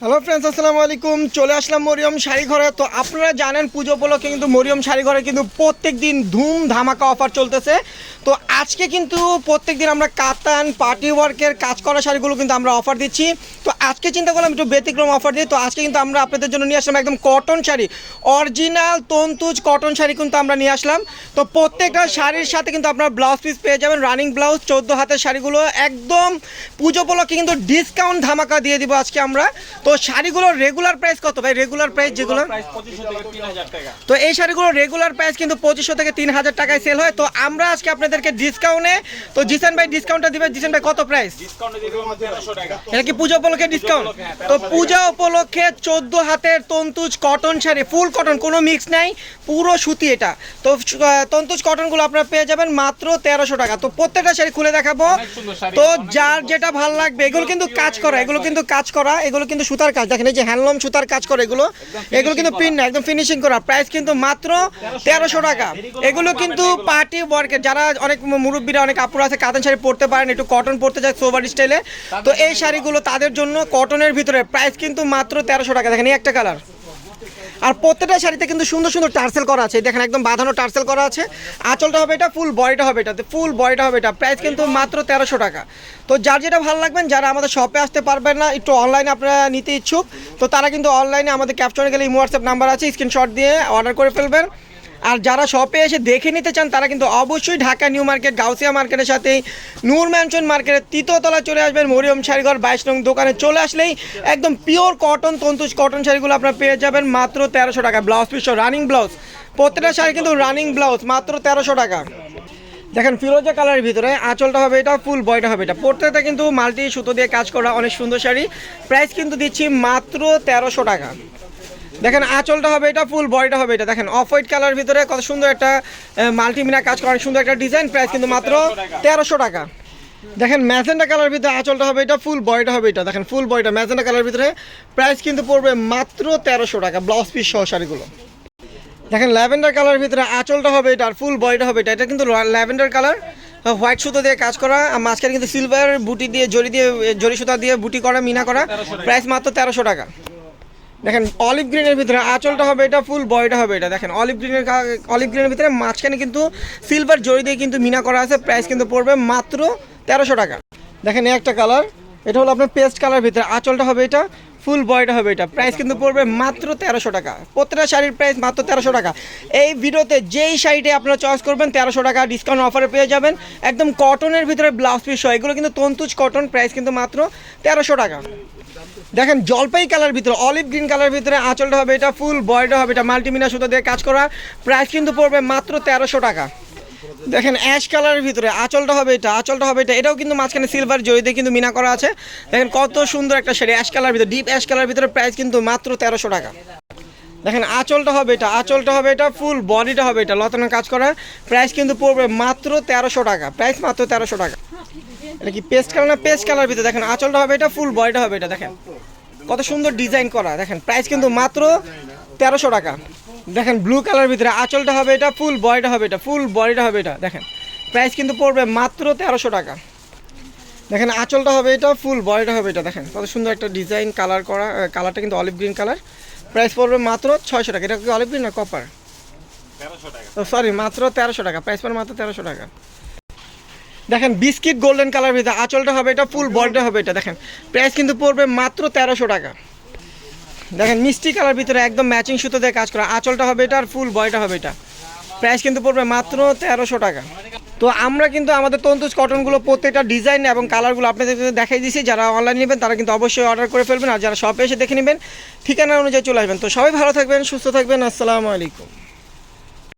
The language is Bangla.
হ্যালো ফ্রেন্ডস আসসালামু আলাইকুম। চলে আসলাম মরিয়ম শাড়ি ঘরে তো আপনারা জানেন পুজো উপলক্ষে কিন্তু মরিয়ম শাড়ি ঘরে কিন্তু প্রত্যেক দিন ধুম ধামাকা অফার চলতেছে। তো আজকে কিন্তু প্রত্যেক দিন আমরা কাতান পার্টি ওয়ার্কের কাজ করা শাড়িগুলো কিন্তু আমরা অফার দিচ্ছি। তো আজকে চিন্তা করলাম একটু ব্যতিক্রম অফার দিই তো আজকে কিন্তু আমরা আপনাদের জন্য নিয়ে আসলাম একদম cotton sari. Original Tantuja cotton sari কিন্তু আমরা নিয়ে আসলাম। তো প্রত্যেকটা শাড়ির সাথে কিন্তু আপনার ব্লাউজ পিস পেয়ে যাবেন। রানিং ব্লাউজ চোদ্দ হাতের শাড়িগুলো। একদম পুজো উপলক্ষে কিন্তু ডিসকাউন্ট ধামাকা দিয়ে দিব আজকে আমরা। তো শাড়িগুলোর রেগুলার প্রাইস কত ভাই? রেগুলার প্রাইস যেগুলো? তো এই শাড়িগুলোর রেগুলার প্রাইস কিন্তু পঁচিশশো থেকে তিন হাজার টাকায় সেল হয়। তো আমরা আজকে আপনাদেরকে ডিসকাউন্টে তো জিসান ভাই ডিসকাউন্টটা দিবে। জিসান ভাই কত প্রাইস এটা কি পূজা উপলক্ষে ডিসকাউন্ট তো পূজা উপলক্ষে চোদ্দ হাতের Tantuja cotton sari full cotton কোনো মিক্স নাই পুরো সুতি এটা। তো তন্তুজ কটনগুলো আপনারা পেয়ে যাবেন মাত্র তেরোশো টাকা। তো প্রত্যেকটা শাড়ি খুলে দেখাবো। তো যার যেটা ভালো লাগবে এগুলো কিন্তু কাজ করা এগুলো কিন্তু কাজ করা এগুলো কিন্তু সুতার কাজ দেখেন এই যে হ্যান্ডলুম সুতার কাজ করে এগুলো এগুলো কিন্তু প্রিন্ট না একদম ফিনিশিং করা। প্রাইস কিন্তু মাত্র তেরোশো টাকা। এগুলো কিন্তু পার্টি ওয়ার্কের যারা অনেক মুরব্বীরা অনেক আপুরা আছে কাতান শাড়ি পরতে পারেন একটু কটন পরতে চায় সোভার স্টাইলে তো এই শাড়িগুলো তাদের জন্য কটনের ভিতরে প্রাইস কিন্তু মাত্র তেরোশো টাকা। দেখেন এই একটা কালার আর প্রত্যেকটা শাড়িতে কিন্তু সুন্দর সুন্দর টার্সেল করা আছে। দেখেন একদম বাঁধানো টার্সেল করা আছে। আঁচলটা হবে এটা ফুল বয়টা হবে এটা ফুল বয়টা হবে এটা। প্রাইস কিন্তু মাত্র তেরোশো টাকা। তো যার যেটা ভালো লাগবেন, যারা আমাদের শপে আসতে পারবেন না, একটু অনলাইনে আপনারা নিতে ইচ্ছুক, তো তারা কিন্তু অনলাইনে আমাদের ক্যাপচারে গেলে হোয়াটসঅ্যাপ নাম্বার আছে স্ক্রিনশট দিয়ে অর্ডার করে ফেলবেন। আর যারা শপে এসে দেখে নিতে চান, তারা কিন্তু অবশ্যই ঢাকা নিউ মার্কেট, গাউসিয়া মার্কেটের সাথেই নূর ম্যানশন মার্কেটের তৃতীয়তলা চলে আসবেন। মরিয়ম শাড়িঘর, বাইশ নং দোকানে চলে আসলেই একদম পিওর কটন তন্তুজ কটন শাড়িগুলো আপনারা পেয়ে যাবেন মাত্র তেরোশো টাকা। ব্লাউজ পিস রানিং ব্লাউজ প্রত্যেকটা শাড়ি কিন্তু রানিং ব্লাউজ মাত্র তেরোশো টাকা। দেখেন, ফিরোজা কালারের ভিতরে আঁচলটা হবে এটা ফুল বয়টা হবে এটা। প্রত্যেকটা কিন্তু মাল্টি সুতো দিয়ে কাজ করা অনেক সুন্দর শাড়ি। প্রাইস কিন্তু দিচ্ছি মাত্র তেরোশো টাকা। দেখেন আঁচলটা হবে এটা ফুল বডিটা হবে এটা। দেখেন অফ হোয়াইট কালার ভিতরে কত সুন্দর একটা মাল্টিমিনা কাজ করা অনেক সুন্দর একটা ডিজাইন প্রাইস কিন্তু মাত্র তেরোশো টাকা। দেখেন ম্যাজেন্ডা কালার ভিতরে আঁচলটা হবে এটা ফুল বডিটা হবে এটা। দেখেন ফুল বডিটা ম্যাজেন্ডা কালার ভিতরে প্রাইস কিন্তু পড়বে মাত্র তেরোশো টাকা ব্লাউজ পিস সহ শাড়িগুলো। দেখেন ল্যাভেন্ডার কালার ভিতরে আঁচলটা হবে এটা আর ফুল বডিটা হবে এটা। এটা কিন্তু ল্যাভেন্ডার কালার হোয়াইট সুতো দিয়ে কাজ করা আর মাঝখানে কিন্তু সিলভার বুটি দিয়ে জরি দিয়ে জরি সুতা দিয়ে বুটি করা মিনা করা প্রাইস মাত্র তেরোশো টাকা। দেখেন অলিভ গ্রিনের ভিতরে আঁচলটা হবে, এটা ফুল বয়টা হবে এটা। দেখেন অলিভ গ্রিনের অলিভ গ্রিনের ভিতরে মাঝখানে কিন্তু সিলভার জড়ি দিয়ে কিন্তু মিনা করা আছে প্রাইস কিন্তু পড়বে মাত্র তেরোশো টাকা। দেখেন একটা কালার এটা হলো আপনার পেস্ট কালার ভিতরে আঁচলটা হবে এটা ফুল বয়টা হবে এটা। প্রাইস কিন্তু পড়বে মাত্র তেরোশো টাকা। প্রত্যেকটা শাড়ির প্রাইস মাত্র তেরোশো টাকা। এই ভিডিওতে যেই শাড়িটি আপনারা চয়েস করবেন, তেরোশো টাকা ডিসকাউন্ট অফারে পেয়ে যাবেন। একদম কটনের ভিতরে ব্লাউজ পিস এগুলো কিন্তু তন্তুজ কটন প্রাইস কিন্তু মাত্র তেরোশো টাকা। দেখেন, জলপাই কালার ভিতরে অলিভ গ্রিন কালার ভিতরে আঁচলটা হবে এটা ফুল বয়টা হবে এটা মাল্টিমিনা সুতো দিয়ে কাজ করা। প্রাইস কিন্তু পড়বে মাত্র তেরোশো টাকা। দেখেন অ্যাশ কালারের ভিতরে আঁচলটা হবে এটা, আঁচলটা হবে এটা, এটাও কিন্তু মাঝখানে সিলভার জড়িতে কিন্তু মিনা করা আছে। দেখেন, কত সুন্দর একটা শাড়ি অ্যাশ কালার ভিতরে ডিপ অ্যাশ কালার ভিতরে প্রাইস কিন্তু মাত্র তেরোশো টাকা। দেখেন, আঁচলটা হবে এটা, আঁচলটা হবে এটা ফুল বডিটা হবে এটা, লতানো কাজ করা। প্রাইস কিন্তু পড়বে মাত্র তেরোশো টাকা প্রাইস মাত্র তেরোশো টাকা। এটা কি পেস্ট কালার না পেস্ট কালার ভিতরে? দেখেন, আঁচলটা হবে এটা ফুল বডিটা হবে এটা, দেখেন। কত সুন্দর ডিজাইন করা। দেখেন প্রাইস কিন্তু মাত্র তেরোশো টাকা। দেখেন ব্লু কালার ভিতরে আঁচলটা হবে এটা ফুল বডিটা হবে এটা ফুল বডিটা হবে এটা দেখেন। প্রাইস কিন্তু পড়বে মাত্র তেরোশো টাকা। দেখেন আঁচলটা হবে এটা ফুল বডিটা হবে এটা দেখেন। কত সুন্দর একটা ডিজাইন কালার করা কালারটা কিন্তু অলিভ গ্রিন কালার প্রাইস পড়বে মাত্র ছয়শো টাকা। এটা কি অলিভ গ্রিন না কপার সরি মাত্র তেরোশো টাকা। প্রাইস পড়বে মাত্র তেরোশো টাকা। দেখেন বিস্কিট গোল্ডেন কালার ভিতরে আঁচলটা হবে এটা ফুল বডিটা হবে এটা দেখেন। প্রাইস কিন্তু পড়বে মাত্র তেরোশো টাকা। দেখেন মিষ্টি কালার ভিতরে একদম ম্যাচিং সুতো দিয়ে কাজ করা। আঁচলটা হবে এটা আর ফুল বডিটা হবে এটা। প্রাইস কিন্তু পড়বে মাত্র তেরোশো টাকা। তো আমরা কিন্তু আমাদের তন্তুজ কটনগুলো প্রত্যেকটা ডিজাইন এবং কালারগুলো আপনাদের দেখাই দিয়েছি যারা অনলাইন নেবেন তারা কিন্তু অবশ্যই অর্ডার করে ফেলবেন। আর যারা শপে এসে দেখে নেবেন ঠিকানা অনুযায়ী চলে আসবেন। তো সবাই ভালো থাকবেন সুস্থ থাকবেন। আসসালামু আলাইকুম।